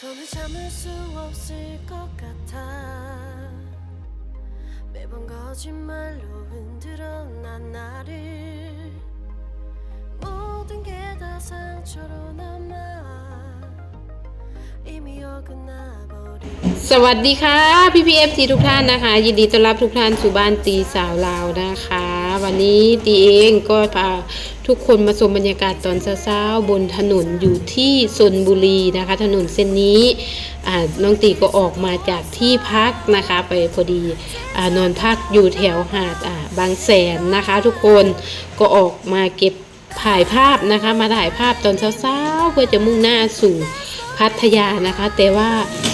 더는 참을 수 없을 것 같아 매번 거짓말로 흔들어 난 나를 모든 게 다 상처로 남아 이미 어긋나버린 สวัสดีค่ะพี่พีเอฟซีทุกท่านนะคะ ยินดีต้อนรับทุกท่านสู่บ้านตีสาวลาวนะคะ ะ วันนี้ตีเองก็พาทุกคนมาชมบรรยากาศตอนเช้าๆบนถนนอยู่ที่ชนบุรีนะคะ ถนนเส้นนี้น้องตีก็ออกมาจากที่พักนะคะ ไปพอดีอนอนพักอยู่แถวหาดบางแสนนะคะ ทุกคนก็ออกมาเก็บถ่ายภาพนะคะ มาถ่ายภาพตอนเช้าๆเพื่อจะมุ่งหน้าสู่ พัทยานะคะ แต่ว่า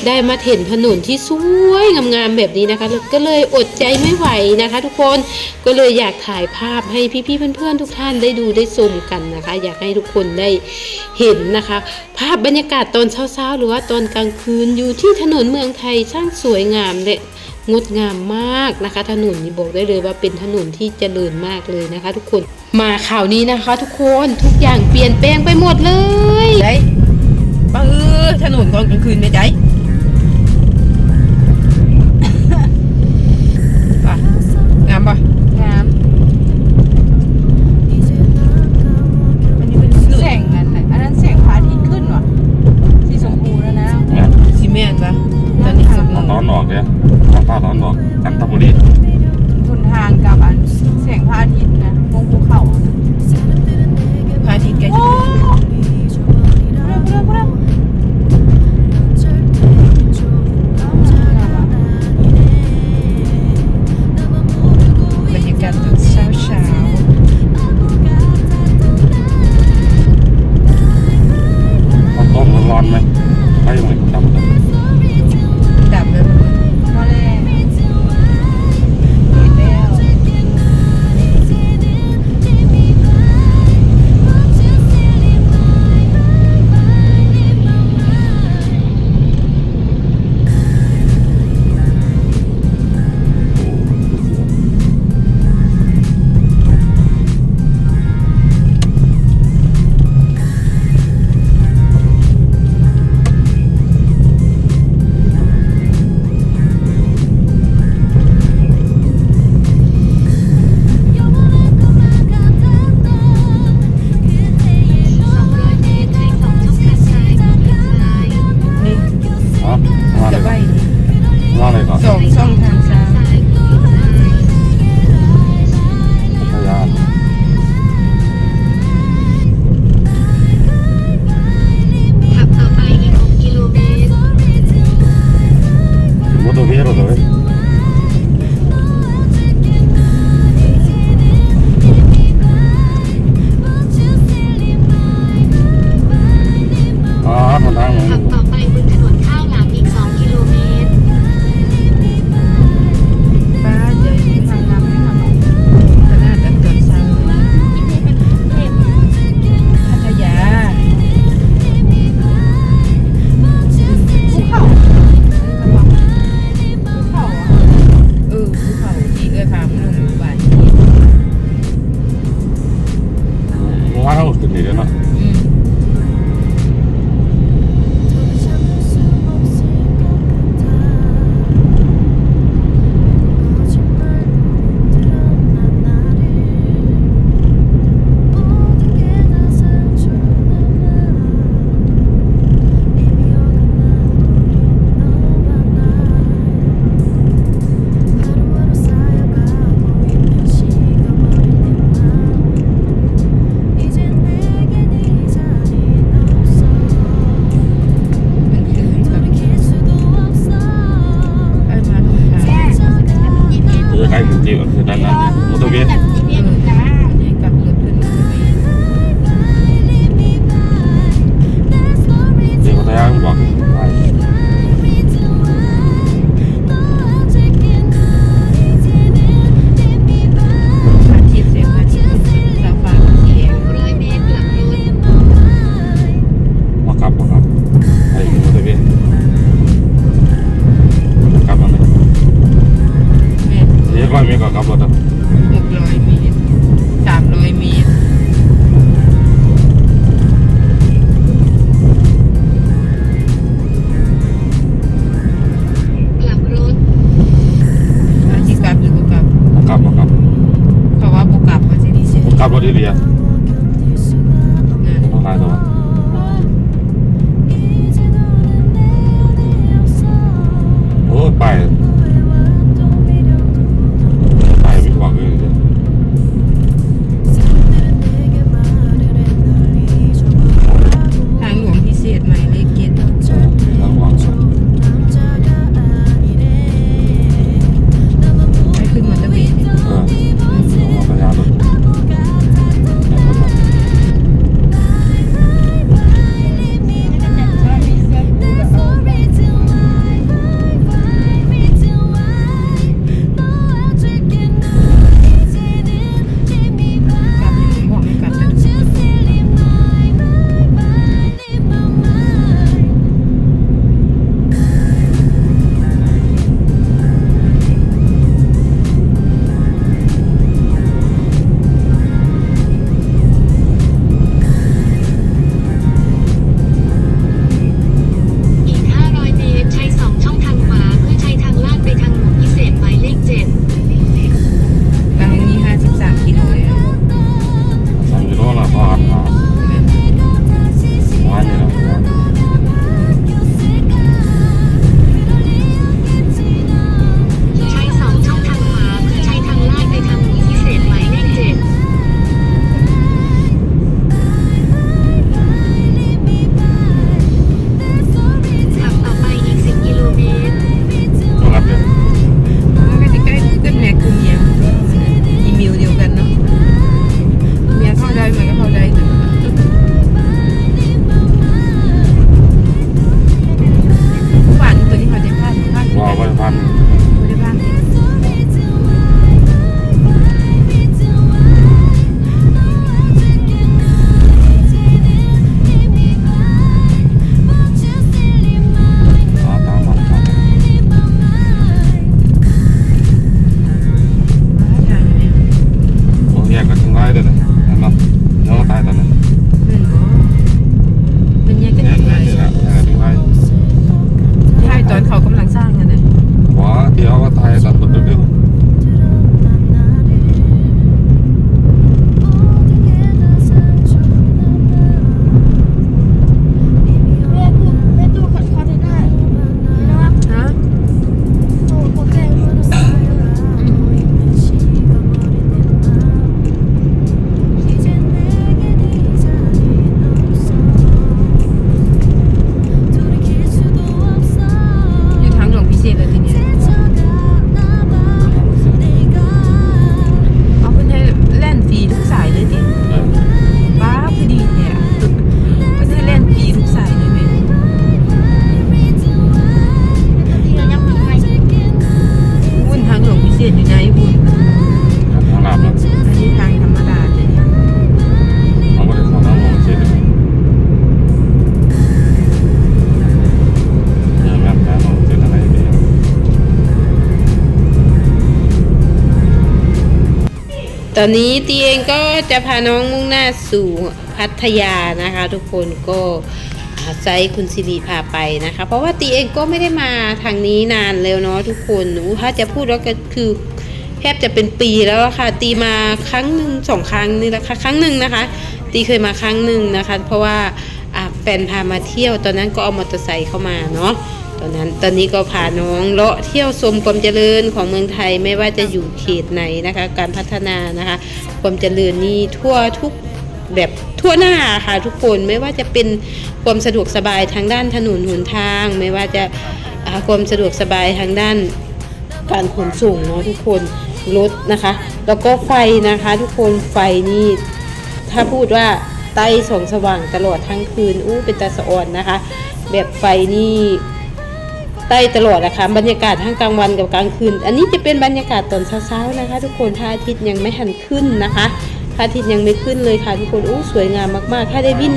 ได้มาเห็นถนนที่สวยงามๆแบบนี้นะคะ ก็เลยอดใจไม่ไหวนะคะ ทุกคนก็เลยอยากถ่ายภาพให้พี่ๆเพื่อนๆทุกท่านได้ดูได้ชมกันนะคะ อยากให้ทุกคนได้เห็นนะคะ ภาพบรรยากาศตอนเช้าๆ หรือว่าตอนกลางคืนอยู่ที่ถนนเมืองไทยช่างสวยงามและงดงามมากนะคะ ถนนนี้บอกได้เลยว่าเป็นถนนที่เจริญมากเลยนะคะ ทุกคนมาข่าวนี้นะคะ ทุกคนทุกอย่างเปลี่ยนแปลงไปหมดเลยได้าเออ ถนนตอ ขับรถอีเลีย ทางลาบเนาะอันนี้ทางธรรมดาเลยเนี่ยเขาก็ได้ขอน้ำลงเสียเลยนี่ครับน้ำลงเสียอะไรดีตอนนี้ตีเองก็จะพาน้องมุ่งหน้าสู่พัทยานะคะ ทุกคนก็อาศัยคุณสิริพาไปนะคะ เพราะว่าตีเองก็ไม่ได้มาทางนี้นานแล้วเนาะทุกคนหนูถ้าจะพูดแล้วก็คือ แทบจะเป็นปีแล้วค่ะ ตีมาครั้งหนึ่งสองครั้งนี่แหละค่ะครั้งหนึ่งนะคะ ตีเคยมาครั้งหนึ่งนะคะ เพราะว่าแฟนพามาเที่ยว ตอนนั้นก็เอามอเตอร์ไซค์เข้ามาเนาะตอนนั้นตอนนี้ก็พาน้องเลาะเที่ยวชมความเจริญของเมืองไทยไม่ว่าจะอยู่เขตไหนนะคะ การพัฒนานะคะ ความเจริญนี่ทั่วทุกแบบทั่วหน้าค่ะทุกคนไม่ว่าจะเป็นความสะดวกสบายทางด้านถนนหนทาง ไม่ว่าจะความสะดวกสบายทางด้านการขนส่งเนาะทุกคน รถนะคะ แล้วก็ไฟนะคะทุกคนไฟนี่ถ้าพูดว่าไต้ส่องสว่างตลอดทั้งคืนอู้เป็นตาสะออนนะคะ แบบไฟนี่ใต้ตลอดนะคะบรรยากาศทั้งกลางวันกับกลางคืน อันนี้จะเป็นบรรยากาศตอนเช้าๆนะคะ ทุกคนพระอาทิตย์ยังไม่หันขึ้นนะคะพระอาทิตย์ยังไม่ขึ้นเลยค่ะทุกคนอู้สวยงามมากๆ ถ้าได้วิ่ง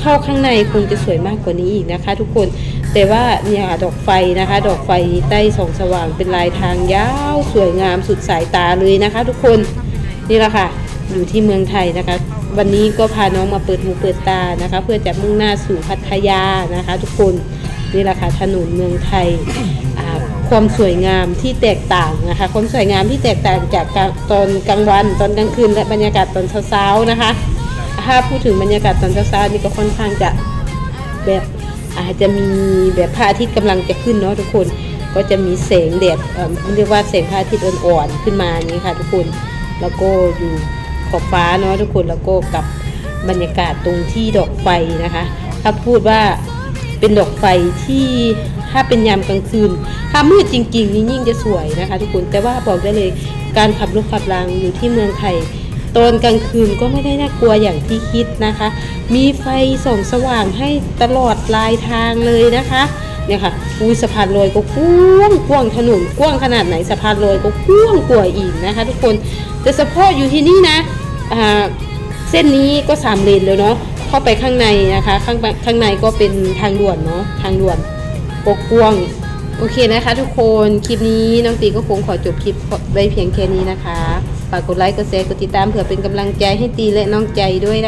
เข้าข้างในคงจะสวยมากกว่านี้อีกนะคะ ทุกคน แต่ว่าเนี่ยดอกไฟนะคะ ดอกไฟใต้ส่องสว่างเป็นลายทางยาวสวยงามสุดสายตาเลยนะคะ ทุกคนนี่แหละค่ะ อยู่ที่เมืองไทยนะคะ วันนี้ก็พาน้องมาเปิดหูเปิดตานะคะ เพื่อจะมุ่งหน้าสู่พัทยานะคะ ทุกคนนี่แหละค่ะถนนเมืองไทยความสวยงามที่แตกต่างนะคะ ความสวยงามที่แตกต่างจากตอนกลางวันตอนกลางคืนและบรรยากาศตอนเช้าๆนะคะ ถ้าพูดถึงบรรยากาศตอนเช้าๆนี่ก็ค่อนข้างจะแบบ อาจจะมีแบบพระอาทิตย์กำลังจะขึ้นเนาะทุกคนก็จะมีแสงแดดเอ่อเรียกว่าแสงพระอาทิตย์อ่อนๆขึ้นมาอย่างนี้ค่ะ ทุกคนแล้วก็อยู่ขอบฟ้าเนาะทุกคนแล้วก็กับบรรยากาศตรงที่ดอกไฟนะคะ ถ้าพูดว่าเป็นดอกไฟที่ถ้าเป็นยามกลางคืน ถ้ามืดจริงๆนี่ยิ่งจะสวยนะคะ ทุกคนแต่ว่าบอกได้เลยการขับรถขับรางอยู่ที่เมืองไทย ตอนกลางคืนก็ไม่ได้น่ากลัวอย่างที่คิดนะคะ มีไฟส่องสว่างให้ตลอดลายทางเลยนะคะเนี่ยค่ะอุ้ยสะพานลอยก็กว้างกว้างถนนกว้างขนาดไหนสะพานลอยก็กว้างกว่าอีกนะคะ ทุกคนแต่เฉพาะอยู่ที่นี่นะอ่าเส้นนี้ก็สามเลนแล้วเนาะเข้าไปข้างในนะคะข้างข้างในก็เป็นทางด่วนเนาะทางด่วนปกกวางโอเคนะคะ ทุกคนคลิปนี้น้องตีก็คงขอจบคลิปไว้เพียงแค่นี้นะคะ ฝากกดไลค์ กดแชร์ กดติดตามเผื่อเป็นกำลังใจให้ตีและน้องใจด้วยนะ